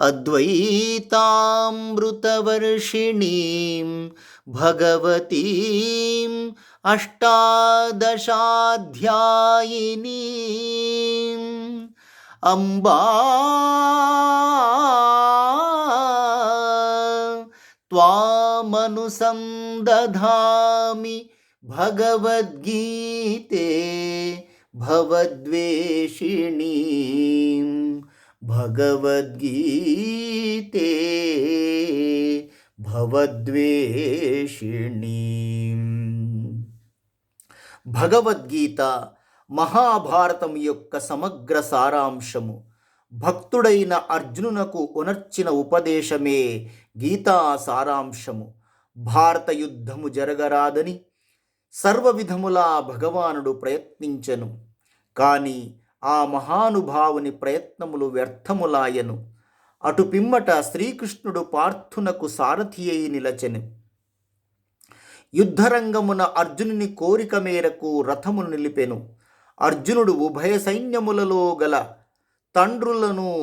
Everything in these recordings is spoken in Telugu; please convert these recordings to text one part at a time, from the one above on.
अद्वैतामृतवर्षिणीं भगवतीम् अष्टादशाध्यायिनीम् अम्बा त्वामनुसन्दधामि भगवद्गीते भवद्वेषिणीं भगवद्गीते భవద్వేషిణీం భగవద్గీత మహాభారతం యొక్క సమగ్ర సారాంశము భక్తుడైన అర్జునునకు ఉనర్చిన ఉపదేశమే గీతా సారాంశము భారత యుద్ధము జరగరాదని సర్వవిధములా భగవానుడు ప్రయత్నించెను కాని ఆ మహానుభావుని ప్రయత్నములు వ్యర్థములాయను. అటు పిమ్మట శ్రీకృష్ణుడు పార్థునకు సారథి అయి నిలచెను. యుద్ధరంగమున అర్జునుని కోరిక మేరకు రథమును నిలిపెను. అర్జునుడు ఉభయ సైన్యములలో గల తండ్రులను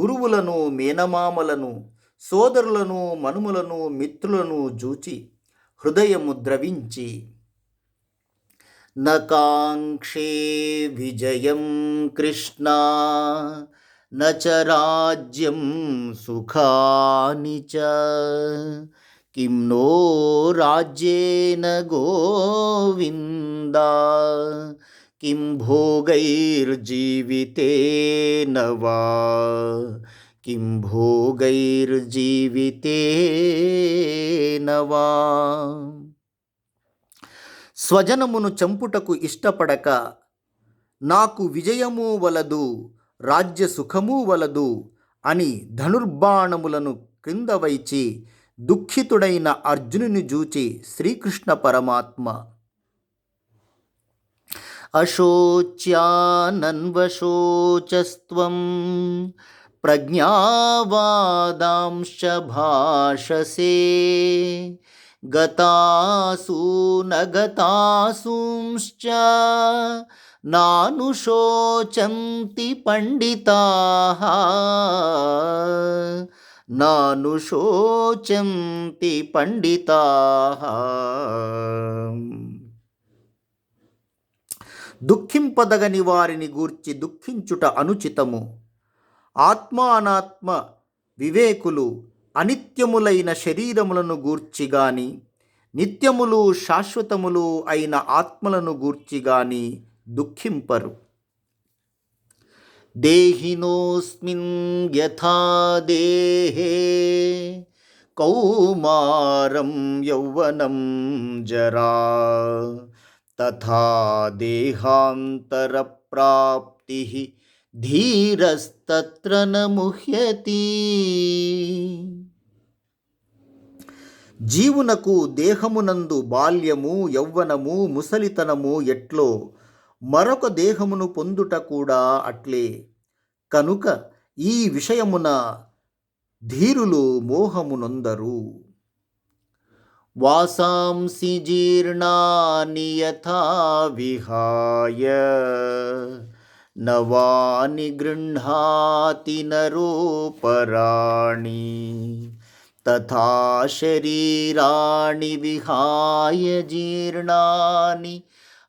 గురువులను మేనమామలను సోదరులను మనుములను మిత్రులను జూచి హృదయము ద్రవించి न काङ्क्षे विजयं कृष्णा न च राज्यं सुखानि च। किं नो राज्येन गोविन्दा किं भोगैर्जीवितेन वा। किं भोगैर्जीवितेन वा। స్వజనమును చంపుటకు ఇష్టపడక నాకు విజయము వలదు రాజ్య సుఖము వలదు అని ధనుర్బాణములను క్రింద వైచి దుఃఖితుడైన అర్జునుని జూచి శ్రీకృష్ణ పరమాత్మ. అశోచ్యానన్వశోచస్త్వం ప్రజ్ఞావాదాంశ భాషసే గతాసూనగతాసూంశ్చ నాను శోచంతి పండితా. నాను శోచంతి పండితా. దుఃఖింపదగని వారిని గూర్చి దుఃఖించుట అనుచితము. ఆత్మానాత్మ వివేకులు అనిత్యములైన శరీరములను గూర్చి గాని నిత్యములు శాశ్వతములు అయిన ఆత్మలను గూర్చి గాని దుఃఖింపరు. దేహినోస్మిన్ యథా దేహే కౌమారం యౌవనం జరా తథా దేహాంతర ప్రాప్తి ధీరస్తత్ర న ముహ్యతి జీవునకు దేహమునందు బాల్యము యౌవనము ముసలితనము ఎట్లో మరొక దేహమును పొందుట కూడా అట్లే. కనుక ఈ విషయమున ధీరులు మోహమునొందరు. వాసాంసి జీర్ణాని యథా విహాయ నవాని గృహాతి నరోపరాణి తథా శరీరాణి విహాయ జీర్ణాని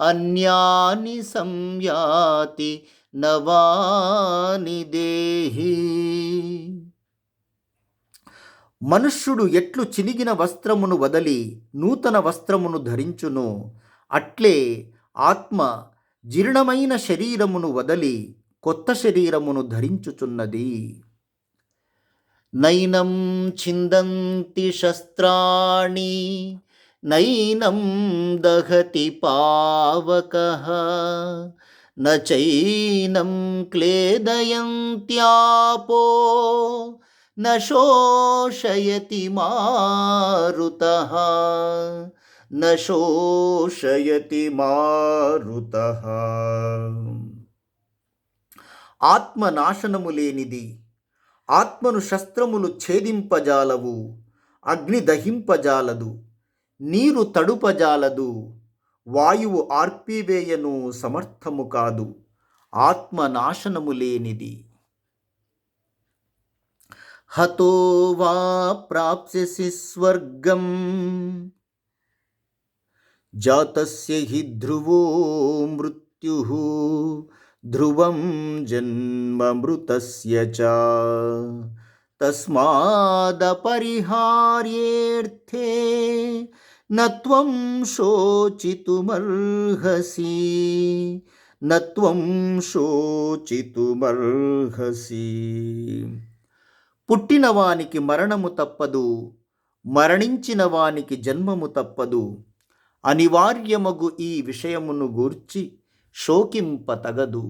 అన్యాని సంయాతి నవాని దేహి. మనుష్యుడు ఎట్లు చినిగిన వస్త్రమును వదలి నూతన వస్త్రమును ధరించును అట్లే ఆత్మ జీర్ణమైన శరీరమును వదలి కొత్త శరీరమును ధరించుచున్నది. నైనం చిందంతి శస్త్రాణి నైనం దహతి పావక నైనం క్లేదయంత్యాపో నోషయతి మారుత. न शोषयति మారుతః ఆత్మ నాశనము లేనిది ఆత్మను శస్త్రములు ఛేదింపజాలవు అగ్ని దహింపజాలదు నీరు తడుపజాలదు వాయువు ఆర్పివేయను సమర్థము కాదు ఆత్మ నాశనము లేనిది హతో వా ప్రాప్స్యసి స్వర్గం జాతస్య హి ధ్రువో మృత్యు ధ్రువం జన్మమృతస్య చ తస్మాదపరిహార్యేర్థే నత్వం శోచితుమర్హసి నత్వం శోచితుమర్హసి పుట్టినవానికి మరణము తప్పదు మరణించిన వానికి జన్మము తప్పదు. అనివార్యమగు ఈ విషయమును గూర్చి శోకింపతగదు